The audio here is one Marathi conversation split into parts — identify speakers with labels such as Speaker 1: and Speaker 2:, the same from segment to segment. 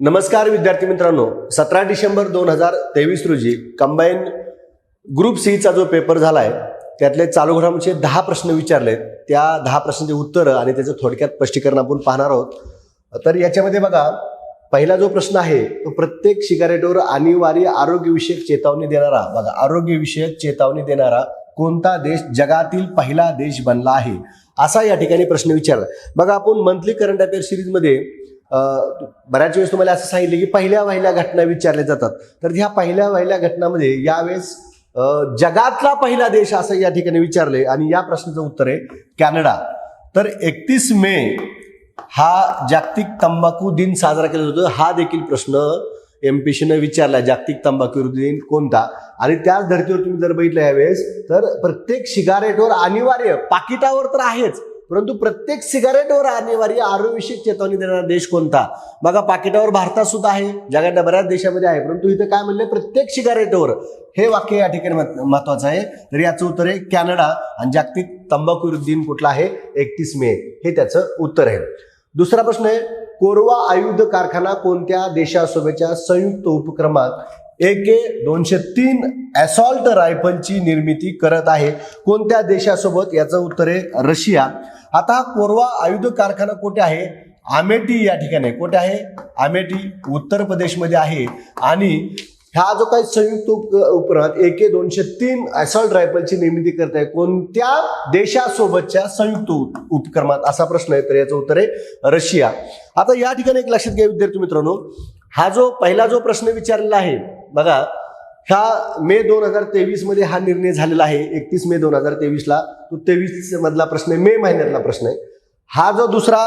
Speaker 1: नमस्कार विद्यार्थी मित्रांनो. सतरा डिसेंबर दोन हजार तेवीस रोजी कंबाईन ग्रुप सीचा जो पेपर झालाय त्यातले चालू घडामोडीचे दहा प्रश्न विचारलेत त्या दहा प्रश्नांची उत्तरं आणि त्याचं थोडक्यात स्पष्टीकरण आपण पाहणार आहोत. तर याच्यामध्ये बघा पहिला जो प्रश्न आहे तो प्रत्येक सिगारेटवर अनिवार्य आरोग्यविषयक चेतावणी देणारा बघा आरोग्यविषयक चेतावणी देणारा कोणता देश जगातील पहिला देश बनला आहे? असा या ठिकाणी प्रश्न विचारला. बघा आपण मंथली करंट अफेअर सिरीजमध्ये बऱ्याच वेळेस तुम्हाला असं सांगितलं की पहिल्या वहिल्या घटना विचारल्या जातात. तर ह्या पहिल्या वहिल्या घटनामध्ये यावेळेस जगातला पहिला देश असं या ठिकाणी विचारले आणि या प्रश्नाचं उत्तर आहे कॅनडा. तर एकतीस मे हा जागतिक तंबाखू दिन साजरा केला जातो. हा देखील प्रश्न एम पी सीनं विचारला. जागतिक तंबाखू विरोधी दिन कोणता? आणि त्याच धर्तीवर तुम्ही जर बघितलं यावेळेस तर प्रत्येक सिगारेटवर अनिवार्य पाकिटावर तर आहेच. परंतु प्रत्येक सिगारेटवर अनिवार्य आरोग्यविषयक चेतावणी देणारा देश कोणता? बघा पाकिटावर भारतात सुद्धा आहे जगातल्या बऱ्याच देशामध्ये आहे. परंतु इथं काय म्हणले प्रत्येक सिगारेटवर. हे वाक्य या ठिकाणी महत्- महत्वाचं आहे. तर याचं उत्तर आहे कॅनडा आणि जागतिक तंबाखू दिन कुठला आहे? एकतीस मे. हे त्याचं उत्तर आहे. दुसरा प्रश्न आहे कोरवा आयुध कारखाना कोणत्या देशासोबतच्या संयुक्त उपक्रमात ए के दोनशे तीन असॉल्ट रायफलची निर्मिती करत आहे. कोणत्या देशासोबत? याचं उत्तर आहे रशिया. आता हा कोरवा आयुध कारखाना कुठे आहे? आमेटी या ठिकाणी कुठे आहे? आमेटी उत्तर प्रदेशमध्ये आहे. आणि हा जो काही संयुक्त उपरांत उपक्रमात ए के दोनशे तीन असॉल्ट रायफलची निर्मिती करत आहे. कोणत्या देशासोबतच्या संयुक्त उपक्रमात? असा प्रश्न आहे. तर याचं उत्तर आहे रशिया. आता या ठिकाणी एक लक्षात घ्या विद्यार्थी मित्रांनो. हा जो पहिला जो प्रश्न विचारलेला आहे बघा ह्या मे दोन हजार तेवीसमध्ये हा निर्णय झालेला आहे एकतीस मे दोन हजार तेवीसला तो तेवीस मधला प्रश्न आहे मे महिन्यातला प्रश्न आहे. हा जो दुसरा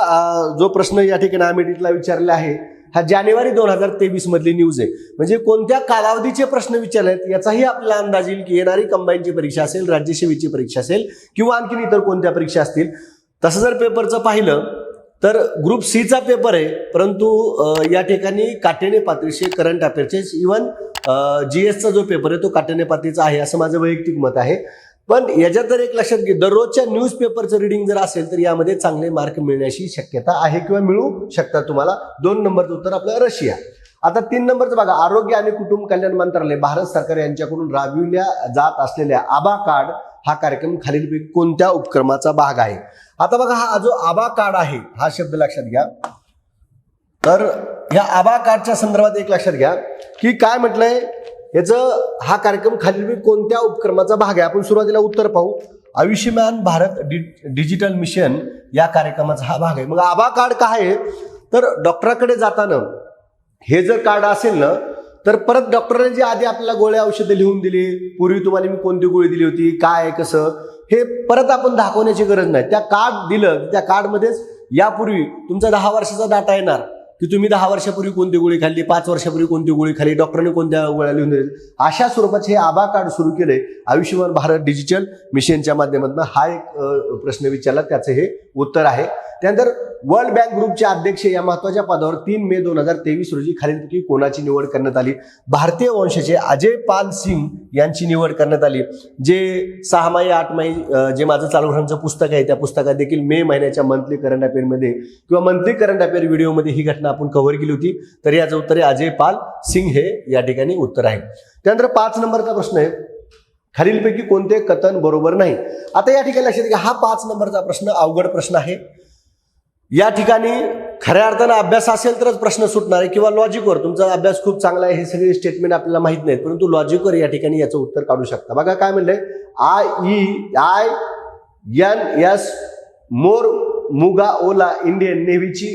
Speaker 1: जो प्रश्न या ठिकाणी अमेठीतला विचारलेला आहे हा जानेवारी दोन हजार तेवीस मधली न्यूज आहे. म्हणजे कोणत्या कालावधीचे प्रश्न विचारले आहेत याचाही आपल्याला अंदाज येईल की येणारी कंबाईनची परीक्षा असेल राज्यसेवेची परीक्षा असेल किंवा आणखीन इतर कोणत्या परीक्षा असतील. तसं जर पेपरचं पाहिलं तर ग्रुप सीचा पेपर आहे परंतु या ठिकाणी काटेने पात्रीचे करंट अफेअर्सचे इवन जी एसचा जो पेपर आहे तो काट्याने पात्रीचा आहे असं माझं वैयक्तिक मत आहे. पण याच्यात जर एक लक्षात घे दररोजच्या न्यूजपेपरचं रिडिंग जर असेल तर यामध्ये चांगले मार्क मिळण्याची शक्यता आहे किंवा मिळू शकतात तुम्हाला. दोन नंबरचं उत्तर आपलं रशिया. आता तीन नंबरचं बघा आरोग्य आणि कुटुंब कल्याण मंत्रालय भारत सरकार यांच्याकडून राबविल्या जात असलेल्या आबा कार्ड हा कार्यक्रम खालीलपैकी कोणत्या उपक्रमाचा भाग आहे? आता बघा हा जो आबा कार्ड आहे हा शब्द लक्षात घ्या. तर ह्या आभा कार्डच्या संदर्भात एक लक्षात घ्या की काय म्हटलंय? याचं हा कार्यक्रम खालील कोणत्या उपक्रमाचा भाग आहे? आपण सुरुवातीला उत्तर पाहू. आयुष्यमान भारत डि डिजिटल मिशन या कार्यक्रमाचा हा भाग आहे. मग आभा कार्ड काय आहे? तर डॉक्टराकडे जाताना हे जर कार्ड असेल ना तर परत डॉक्टरांनी जे आधी आपल्याला गोळ्या औषधं लिहून दिली पूर्वी तुम्हाला मी कोणती गोळी दिली होती काय कसं हे परत आपण दाखवण्याची गरज नाही. त्या कार्ड दिलं त्या कार्डमध्येच यापूर्वी तुमचा दहा वर्षाचा डाटा येणार. की तुम्ही दहा वर्षापूर्वी कोणती गोळी खाल्ली पाच वर्षापूर्वी कोणती गोळी खाल्ली डॉक्टरने कोणत्या गोळ्या लिहून दिली अशा स्वरूपाचे हे आभा कार्ड सुरू केले. आयुष्यमान भारत डिजिटल मिशनच्या माध्यमातून हा एक प्रश्न विचारला त्याचं हे उत्तर आहे. त्यानंतर वर्ल्ड बँक ग्रुपचे अध्यक्ष या महत्त्वाच्या पदावर तीन मे दोन हजार तेवीस रोजी खालीलपैकी कोणाची निवड करण्यात आली? भारतीय वंशाचे अजय पाल सिंग यांची निवड करण्यात आली. जे सहा माही आठ माही जे माझं चालू घरांचं पुस्तक आहे त्या पुस्तकात देखील मे महिन्याच्या मंथली करंट अफेअरमध्ये किंवा मंथली करंट अफेअर व्हिडिओमध्ये ही घटना आपण कव्हर केली होती. तर याचं उत्तर आहे अजय पाल सिंग हे या ठिकाणी उत्तर आहे. त्यानंतर पाच नंबरचा प्रश्न आहे. खालीलपैकी कोणते कथन बरोबर नाही? आता या ठिकाणी लक्षात घ्या हा पाच नंबरचा प्रश्न अवघड प्रश्न आहे. या ठिकाणी खऱ्या अर्थानं अभ्यास असेल तरच प्रश्न सुटणार आहे किंवा लॉजिकवर तुमचा अभ्यास खूप चांगला आहे हे सगळे स्टेटमेंट आपल्याला माहीत नाहीत परंतु लॉजिकवर या ठिकाणी याचं उत्तर काढू शकता. बघा काय म्हणलंय? I E I N S Mormugao Ola Indian नेव्हीची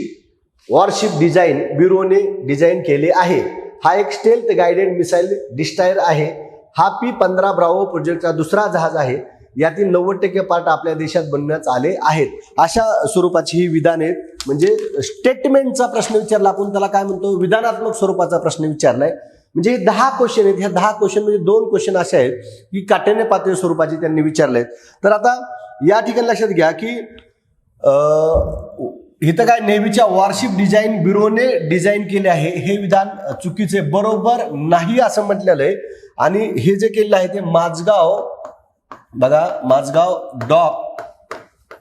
Speaker 1: वॉरशिप डिझाईन ब्युरोने डिझाईन केले आहे. हा एक स्टेल्थ गायडेड मिसाईल डिस्टायर आहे. हा पी पंधरा ब्रावो प्रोजेक्टचा दुसरा जहाज आहे. यातील नव्वद टक्के पार्ट आपल्या देशात बनण्यात आले आहेत. अशा स्वरूपाची ही विधान आहेत म्हणजे स्टेटमेंटचा प्रश्न विचारला आपण त्याला काय म्हणतो? विधानात्मक स्वरूपाचा प्रश्न विचारलाय. म्हणजे हे दहा क्वेश्चन आहेत. ह्या दहा क्वेश्चन म्हणजे दोन क्वेश्चन असे आहेत की काट्याने पातळी स्वरूपाचे त्यांनी विचारले तर आता या ठिकाणी लक्षात घ्या की इथं काय नेव्हीच्या वॉरशिप डिझाईन ब्युरोने डिझाईन केले आहे. हे विधान चुकीचे बरोबर नाही असं म्हटलेलं आहे. आणि हे जे केलेलं आहे ते माझगाव बघा माझगाव डॉक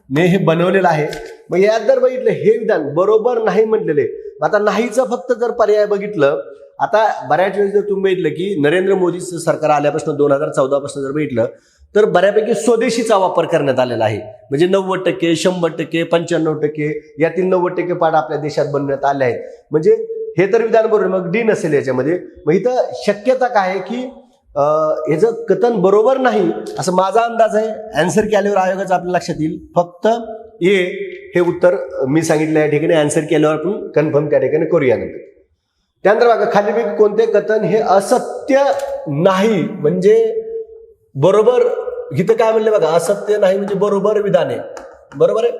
Speaker 1: ने हे बनवलेलं आहे. मग यात जर बघितलं हे विधान बरोबर नाही म्हटलेले. आता नाहीचं फक्त जर पर्याय बघितलं आता बऱ्याच वेळेस जर तुम्ही बघितलं की नरेंद्र मोदीचं सरकार आल्यापासून दोन हजार चौदापासून जर बघितलं तर बऱ्यापैकी स्वदेशीचा वापर करण्यात आलेला आहे. म्हणजे नव्वद टक्के शंभर टक्के पंच्याण्णव टक्के यातील नव्वद टक्के पाठ आपल्या देशात बनवण्यात आले आहेत. म्हणजे हे तर विधान बरोबर मग डी नसेल याच्यामध्ये. मग इथं शक्यता काय आहे की अं, याचं कथन बरोबर नाही असं माझा अंदाज आहे. अँसर केल्यावर आयोगाचं आपल्या लक्षात येईल. फक्त ए हे उत्तर मी सांगितलं या ठिकाणी. अँसर केल्यावर आपण कन्फर्म त्या ठिकाणी करूया नंतर. त्यानंतर बघा खालीपैकी कोणते कथन हे असत्य नाही. म्हणजे बरोबर इथं काय म्हणले बघा असत्य नाही म्हणजे बरोबर विधान आहे. बरोबर आहे?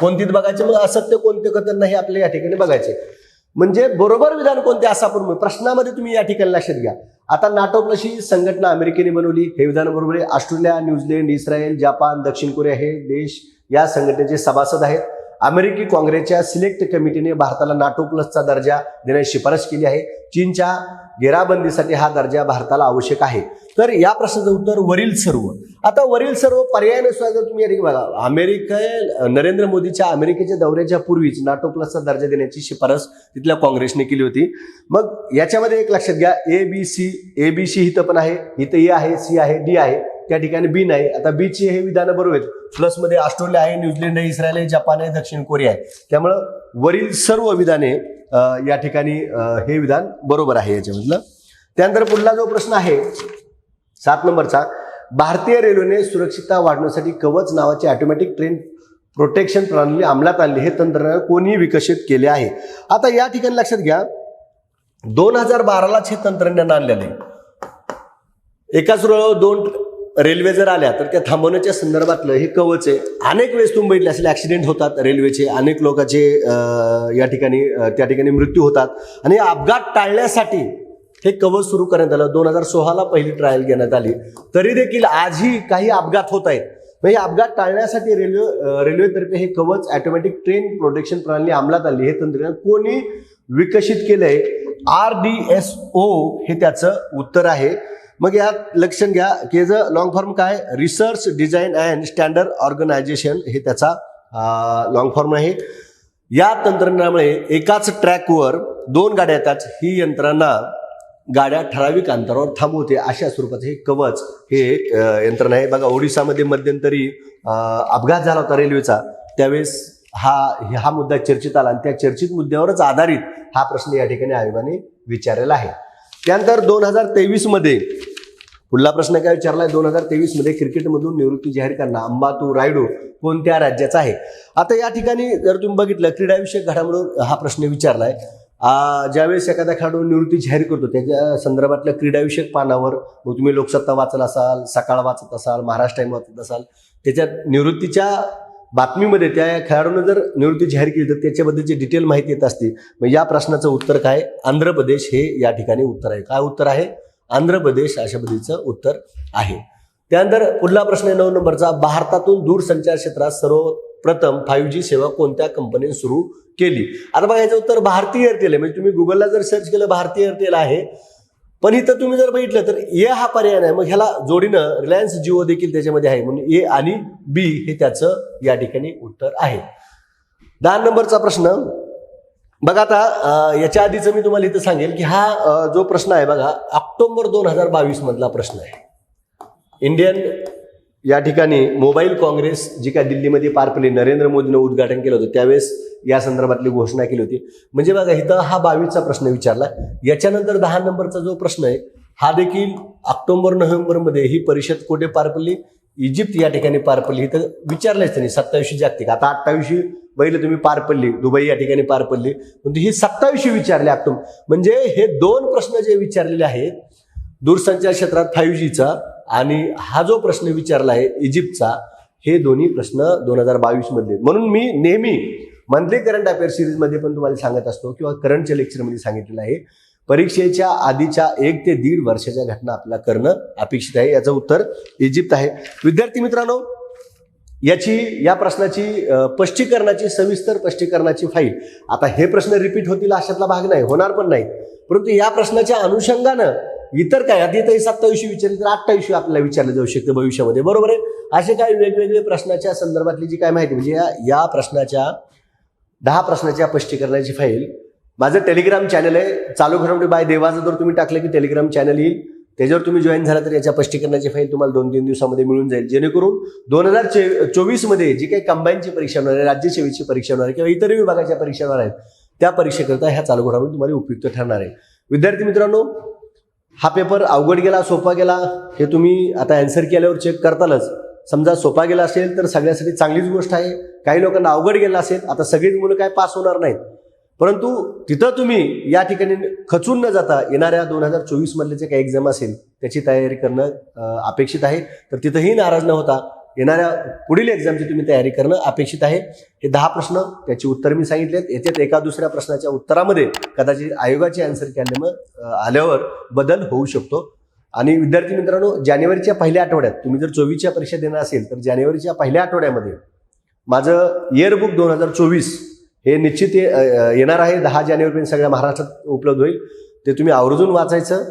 Speaker 1: कोणतीच बघायचे? मग असत्य कोणते कथन नाही आपल्या या ठिकाणी बघायचे. म्हणजे बरोबर विधान कोणते असं आपण प्रश्नामध्ये तुम्ही या ठिकाणी लक्षात घ्या. आता नाटो संघटना अमेरिकेने बनवली. हे विधान बरोबर आहे. Australia New Zealand Israel Japan दक्षिण कोरिया हे देश या संघटनेचे सभासद आहेत. अमेरिकी काँग्रेसच्या सिलेक्ट कमिटीने भारताला नाटो प्लसचा दर्जा देण्याची शिफारस केली आहे. चीनच्या घेराबंदीसाठी हा दर्जा भारताला आवश्यक आहे. तर या प्रश्नाचं उत्तर वरील सर्व. आता वरील सर्व पर्यायानुसार जर तुम्ही बघा अमेरिका नरेंद्र मोदीच्या अमेरिकेच्या दौऱ्याच्या पूर्वीच नाटो प्लसचा दर्जा देण्याची शिफारस तिथल्या काँग्रेसने केली होती. मग याच्यामध्ये एक लक्षात घ्या A B C A B C इथं पण आहे इथं ए आहे सी आहे डी आहे. त्या ठिकाणी बी नाही. आता बीची हे विधानं बरोबर आहेत. प्लसमध्ये ऑस्ट्रेलिया आहे न्यूझीलंड आहे इस्रायल आहे जपान आहे दक्षिण कोरिया आहे. त्यामुळं वरील सर्व विधाने या ठिकाणी हे विधान बरोबर आहे याच्यामधलं. त्यानंतर पुढला जो प्रश्न आहे सात नंबरचा भारतीय रेल्वेने सुरक्षितता वाढवण्यासाठी कवच नावाची ऑटोमॅटिक ट्रेन प्रोटेक्शन प्रणाली अंमलात आणली. हे तंत्रज्ञान कोणी विकसित केले आहे. आता या ठिकाणी लक्षात घ्या दोन हजार बारालाच हे तंत्रज्ञान आणलेलं आहे. एकाच वेळेवर दोन रेल्वे जर आल्या तर त्या थांबवण्याच्या संदर्भातलं हे कवच आहे. अनेक वेळेस तुम्ही बघितले असेल ॲक्सिडेंट होतात रेल्वेचे. अनेक लोकांचे या ठिकाणी त्या ठिकाणी मृत्यू होतात. आणि अपघात टाळण्यासाठी हे कवच सुरू करण्यात आलं. दोन हजार सोळाला पहिली ट्रायल घेण्यात आली. तरी देखील आजही काही अपघात होत आहेत. हे अपघात टाळण्यासाठी रेल्वे रेल्वेतर्फे हे कवच ऑटोमॅटिक ट्रेन प्रोटेक्शन प्रणाली अंमलात आली हे तंत्रज्ञान कोणी विकसित केलंय? आर डी एस ओ हे त्याचं उत्तर आहे. मग यात लक्षण घ्या की याचं लॉंग फॉर्म काय? Research design and standard organisation हे त्याचा लॉंग फॉर्म आहे. या तंत्रज्ञानामुळे एकाच ट्रॅकवर दोन गाड्या येतात. ही यंत्रणा गाड्या ठराविक अंतरावर थांबवते. अशा स्वरूपाचं हे कवच हे यंत्रणा आहे. बघा ओडिसामध्ये मध्यंतरी अपघात झाला होता रेल्वेचा. त्यावेळेस हा हा मुद्दा चर्चेत आला आणि त्या चर्चित मुद्द्यावरच आधारित हा प्रश्न या ठिकाणी आयोगाने विचारलेला आहे. त्यानंतर दोन हजार तेवीसमध्ये पुढला प्रश्न काय विचारलाय? दोन हजार तेवीसमध्ये क्रिकेटमधून निवृत्ती जाहीर करणं अंबातू रायडू कोणत्या राज्याचा आहे? आता या ठिकाणी जर तुम्ही बघितलं क्रीडाविषयक घडामोडीवर हा प्रश्न विचारलाय. ज्यावेळेस एखादा खेळाडू निवृत्ती जाहीर करतो त्याच्या संदर्भातल्या क्रीडाविषयक पानावर मग तुम्ही लोकसत्ता वाचत असाल सकाळ वाचत असाल महाराष्ट्र टाइम वाचत असाल त्याच्यात निवृत्तीच्या बातमीमध्ये त्या खेळाडूनं जर निवृत्ती जाहीर केली तर त्याच्याबद्दलची डिटेल माहिती येत असते मग या प्रश्नाचं उत्तर काय? आंध्र प्रदेश हे या ठिकाणी उत्तर आहे. काय उत्तर आहे? आंध्र प्रदेश अशा पद्धतीचं उत्तर आहे. त्यानंतर पुढला प्रश्न नऊ नंबरचा. भारतातून दूरसंचार क्षेत्रात सर्वप्रथम फाईव्ह जी सेवा कोणत्या कंपनीने सुरू केली? आता बघा याचं उत्तर भारतीय एअरटेल आहे. म्हणजे तुम्ही गुगलला जर सर्च केलं भारतीय एअरटेल आहे. पण इथं तुम्ही जर बघितलं तर ए हा पर्याय नाही. मग ह्याला जोडीनं रिलायन्स जिओ देखील त्याच्यामध्ये आहे. म्हणून ए आणि बी हे त्याचं या ठिकाणी उत्तर आहे. दहा नंबरचा प्रश्न बघा आता याच्या आधीचं मी तुम्हाला इथं सांगेल की हा जो प्रश्न आहे बघा ऑक्टोबर दोन हजार बावीस मधला प्रश्न आहे. इंडियन या ठिकाणी मोबाईल काँग्रेस जी काय दिल्लीमध्ये पार पडली नरेंद्र मोदीनं उद्घाटन केलं होतं त्यावेळेस या संदर्भातली घोषणा केली होती. म्हणजे बघा इथं हा बावीसचा प्रश्न विचारला. याच्यानंतर दहा नंबरचा जो प्रश्न आहे हा देखील ऑक्टोबर नोव्हेंबरमध्ये ही परिषद कुठे पार पडली? इजिप्त या ठिकाणी पार पडली. तर विचारलंच त्यांनी सत्तावीसशे जागतिक. आता अठ्ठावीसशी बैल तुम्ही पार पडली. दुबई या ठिकाणी पार पडली. पण ही सत्तावीसशे विचारली ऑक्टोबर म्हणजे हे दोन प्रश्न जे विचारलेले आहेत दूरसंचार क्षेत्रात फाईव्ह जीचा आणि हा जो प्रश्न विचारला आहे इजिप्तचा हे दोन्ही प्रश्न दोन हजार बावीस मधले. म्हणून मी नेहमी मंथली करंट अफेअर सिरीजमध्ये पण तुम्हाला सांगत असतो किंवा करंटच्या लेक्चरमध्ये सांगितलेलं आहे. परीक्षेच्या आधीच्या एक ते दीड वर्षाच्या घटना आपल्याला करणं अपेक्षित आहे याचं उत्तर इजिप्त आहे. विद्यार्थी मित्रांनो याची या प्रश्नाची स्पष्टीकरणाची सविस्तर स्पष्टीकरणाची फाईल. आता हे प्रश्न रिपीट होतील अशातला भाग नाही होणार पण नाही परंतु या प्रश्नाच्या अनुषंगानं इतर काय आधी इथं सत्तावीसशे विचारले तर अठ्ठावीसशे आपल्याला विचारलं जाऊ शकतं भविष्यामध्ये. बरोबर आहे? असे काही वेगवेगळे प्रश्नाच्या संदर्भातली जी काय माहिती म्हणजे या या प्रश्नाच्या दहा प्रश्नाच्या स्पष्टीकरणाची फाईल माझं टेलिग्राम चॅनल आहे. चालू घडामोडी बाय देवाचं जर तुम्ही टाकलं की टेलिग्राम चॅनल येईल. त्याच्यावर तुम्ही जॉईन झाला तर याच्या स्पष्टीकरणाची फाईल तुम्हाला दोन तीन दिवसामध्ये मिळून जाईल. जेणेकरून दोन हजार चोवीसमध्ये जी काही कंबाईनची परीक्षा होणार आहे राज्यसेवेची परीक्षा होणार आहे किंवा इतर विभागाच्या परीक्षा होणार आहेत त्या परीक्षेकरता ह्या चालू घडामोडी तुम्हाला उपयुक्त ठरणार आहे. विद्यार्थी मित्रांनो हा पेपर अवघड गेला सोपा गेला हे तुम्ही आता अॅन्सर केल्यावर चेक करतालच. समजा सोपा गेला असेल तर सगळ्यासाठी चांगलीच गोष्ट आहे. काही लोकांना अवघड गेला असेल आता सगळीच मुलं काय पास होणार नाहीत. परंतु तिथं तुम्ही या ठिकाणी खचून न जाता येणाऱ्या दोन हजार चोवीस मधले जे काही एक्झाम असेल त्याची तयारी करणं अपेक्षित आहे. तर तिथंही नाराज न होता येणाऱ्या पुढील एक्झामची तुम्ही तयारी करणं अपेक्षित आहे. हे दहा प्रश्न त्याची उत्तर मी सांगितलेत. याच्यात एका दुसऱ्या प्रश्नाच्या उत्तरामध्ये कदाचित आयोगाचे आन्सर केल्यामुळे आल्यावर बदल होऊ शकतो. आणि विद्यार्थी मित्रांनो जानेवारीच्या पहिल्या आठवड्यात तुम्ही जर चोवीसच्या परीक्षा देणार असेल तर जानेवारीच्या पहिल्या आठवड्यामध्ये माझं इयरबुक दोन हजार चोवीस हे निश्चित येणार आहे. दहा जानेवारीपर्यंत सगळ्या महाराष्ट्रात उपलब्ध होईल. ते तुम्ही आवर्जून वाचायचं.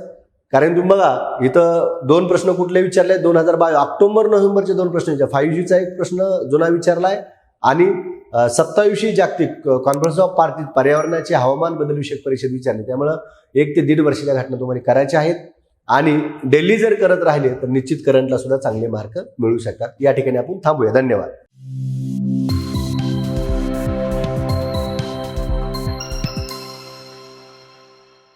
Speaker 1: कारण तुम्ही बघा इथं दोन प्रश्न कुठले विचारले? दोन हजार बावीस ऑक्टोबर नोव्हेंबरचे दोन प्रश्न विचार. फाईव्ह जीचा एक प्रश्न जुना विचारला आहे आणि सत्ताविषयी जागतिक कॉन्फरन्स ऑफ पार्टी पर्यावरणाचे हवामान बदल विषयक परिषद विचारले. त्यामुळं एक ते दीड वर्षाच्या घटना तुम्हाला करायच्या आहेत. आणि डेली जर करत राहिले तर निश्चित करंटला सुद्धा चांगले मार्क मिळू शकतात. या ठिकाणी आपण थांबूया. धन्यवाद.